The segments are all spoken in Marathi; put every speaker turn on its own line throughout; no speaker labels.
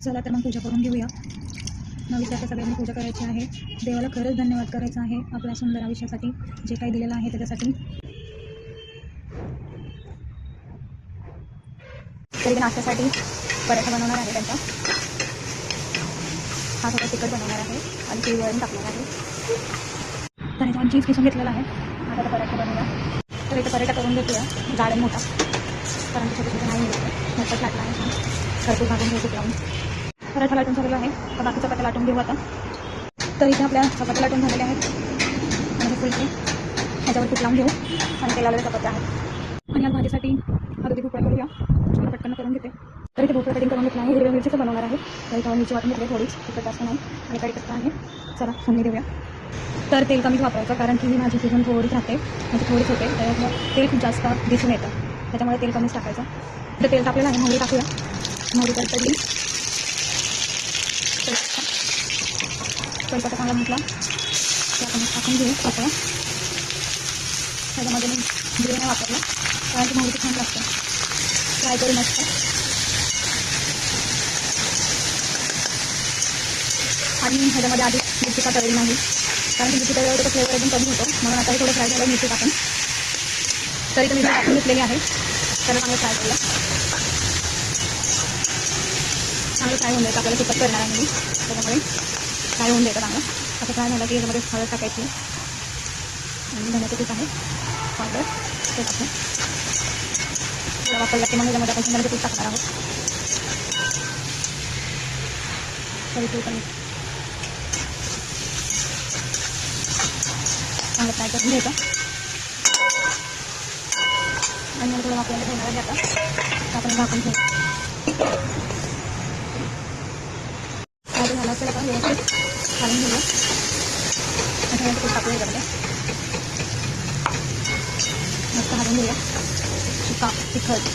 चला तर मग पूजा करून घेऊया. नवीसाच्या सगळ्यांनी पूजा करायची आहे. देवाला खरंच धन्यवाद करायचा आहे आपल्या सुंदर आयुष्यासाठी. जे काही दिलेलं आहे त्याच्यासाठी. तरी नाश्त्यासाठी पराठा बनवणार आहे त्यांचा. हा थोडा तिखट बनवणार आहे आणि ती वळण टाकणार आहे. तर इथं चीज किसून घेतलेला आहे. आता आता पराठा बनवूया. तर इथं पराठा करून घेतोया. गार्डन मोठा. कारण छोटे छोटे नाही मिळत मोठं आहे. खरपूर भाजून घेऊ लावून पराठा लाटून झालेला आहे. तर बाकीचा चपात्या लाटून घेऊ आता. तर इथे आपल्या चपात्या लाटून झालेल्या आहेत. म्हणजे फुलके. ह्याच्यावर तूप लावून घेऊ. आणि ते लावलेल्या चपात्या आहेत. आणि या भाजीसाठी अगदी भोपळा करूया. मी पटकन करून घेते. तर इथे भोपळा कटिंग करून घेतला आहे. हिरव्या मिरचीचं बनवणार आहे. तर इथे मिरची वाटून घेतली थोडीच. तिखट जास्त नाही. आणि कढीपत्ता आहे. चला फोडणी देऊया. तर तेल कमीच वापरायचं कारण की ही माझी शिजून थोडीच राहते. म्हणजे थोडीच होते. त्याच्यामुळे तेल खूप जास्त दिसून येतं. त्याच्यामुळे तेल कमीच टाकायचं. तर तेल टाकलेलं आहे. मोहरी टाकूया. मोहरी तडतडली. कढीपत्ता चांगला म्हटला आपण टाकून घेऊ पातळ. त्याच्यामध्ये मी जिरे नाही वापरला. कारण की मोठी छान लागतं. फ्राय करू मस्त. आणि ह्याच्यामध्ये आधी मिरची का तळली नाही. कारण की मिरची तळल्यावर त्याचा फ्लेवर एकदम कमी होतो. म्हणून आता थोडं फ्राय झालं मिरची टाकून तरी तर मिरची टाकून घेतलेली आहे. त्याला चांगलं फ्राय केलं चांगलं फ्राय होऊन द्यायचं आपल्याला तिखट करणार आहे मी. त्याच्यामुळे फ्राय होऊन द्यायचं चांगलं आता फ्राय झालं की याच्यामध्ये हळद टाकायची. आणि धन्याचं पीठ आहे. पावडर ते टाकलं थोडं वापरलं की मग याच्यामध्ये आपण शेंगदाण्याचं पीठ टाकणार आहोत. तरी ते पण चांगलं फ्राय करून घ्यायचं आणि मग थोडं वापरायला ठेवणार आहे आता. आपण झाकून ठेवू फ्राय झालं असेल आता व्यवस्थित घालून घेऊया आणि थोडं तूप याच्यामध्ये मस्त घालून घेऊया सुका तिखट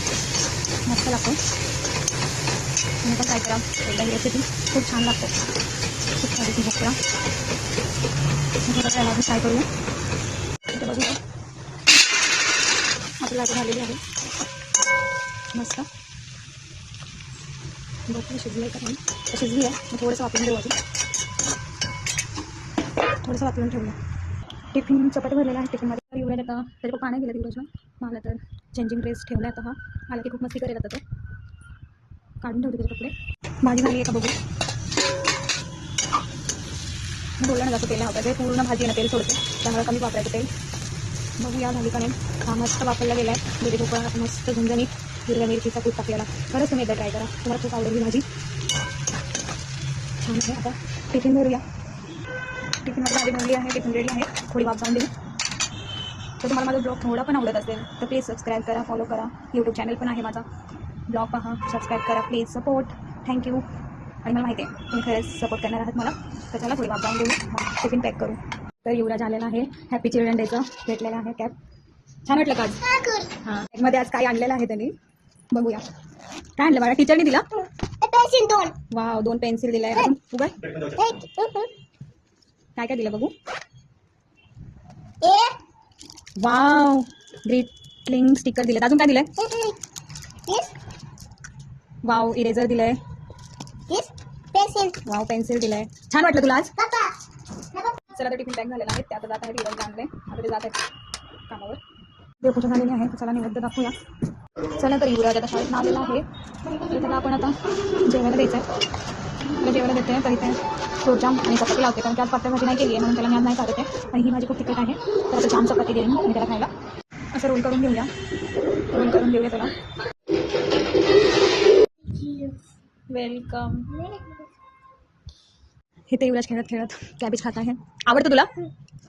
मस्त लागतो तुम्ही पण काय करा एकदा ही रेसिपी खूप छान लागतो खूप छान रेसिपी करा थोडं आपण करूया इथे बघूया आपली लाटी झालेली आहे मस्त भोपळी शिजली आहे का नाही? तर शिजली आहे मग थोडंसं वापरून देऊ अजून. थोडंसं वापरून ठेवलं टिफिन चपाती भरलेला आहे. टिफिनमध्ये तर एवढ्या आता. तरी पप्पा नाही गेला तिकडच्या मला तर चेंजिंग ड्रेस ठेवला आता हा. आला की खूप मस्ती करेल आता तो काढून ठेवते त्याचे कपडे. भाजी झाली आहे का बघू? बोललं ना जातो तेल नाही वापरायचं. पूर्ण भाजी ना तेल सोडते त्यामुळे कमी वापरायचं तेल. बघूया झाली का नाही. हा मस्त वापरला गेला आहे दुधी भोपळा मस्त झणझणीत. हिरव्या मिरचीचा कूट टाकलेला. खरंच तुम्ही एकदा ट्राय करा. तुम्हाला खूप आवडेल ही भाजी. छान आहे. आता टिफिन भरूया. टिफिनमध्ये भाजी बनवली आहे. टिफिन रेडी आहे. थोडी वाफ जाऊन देऊ तर तुम्हाला माझा ब्लॉग थोडा पण आवडत असेल तर प्लीज सबस्क्राईब करा फॉलो करा. यूट्यूब चॅनल पण आहे माझा. ब्लॉग पहा सबस्क्राईब करा प्लीज सपोर्ट थँक्यू आणि मला माहिती आहे तुम्ही खरंच सपोर्ट करणार आहात मला. तर चला थोडी वाफ जाऊन देऊ. टिफिन पॅक करू. तर युवराज आलेला आहे. हॅपी चिल्ड्रन डेचं भेटलेलं आहे कॅप छान वाटलं का आज? हां मध्ये आज काय आणलेलं आहे त्यांनी? बघूया. काय आणलं मला टीचरनी दिला?
पेन्सिल दोन.
वाव दोन पेन्सिल दिल्या आहे उगाय काय काय दिलं बघू? वाव ग्रीटलिंग स्टिकर दिलं अजून काय दिलंय? वाव इरेझर दिलंय.
पेन्सिल
वाव पेन्सिल दिलंय. छान वाटलं तुला आज?
पापा
चला तर टिफिन पॅक झालेला आहे ते आता जात आहे आता ते जात आहेत कामावर. देवपूजा झालेली आहे चला निवेद्य दाखवूया. चला तर युवराज आता शाळेत आलेला आहे. तर त्याला आपण आता जेवायला द्यायचं आहे. त्याला जेवायला देते. तर इथे जाम आणि चपाती लावते. कारण की आज पातळ भाजी नाही केली आहे. म्हणून त्याला मी आज नाही काढत आहे. आणि ही भाजी खूप तिखट आहे. तर आता जाम चपाती देईन मी त्याला खायला. असं रोल करून घेऊया. रोल करून घेऊया त्याला. वेलकम हे ते युवराज खेळत खेळत कॅबेज खात आहे. आवडतं तुला?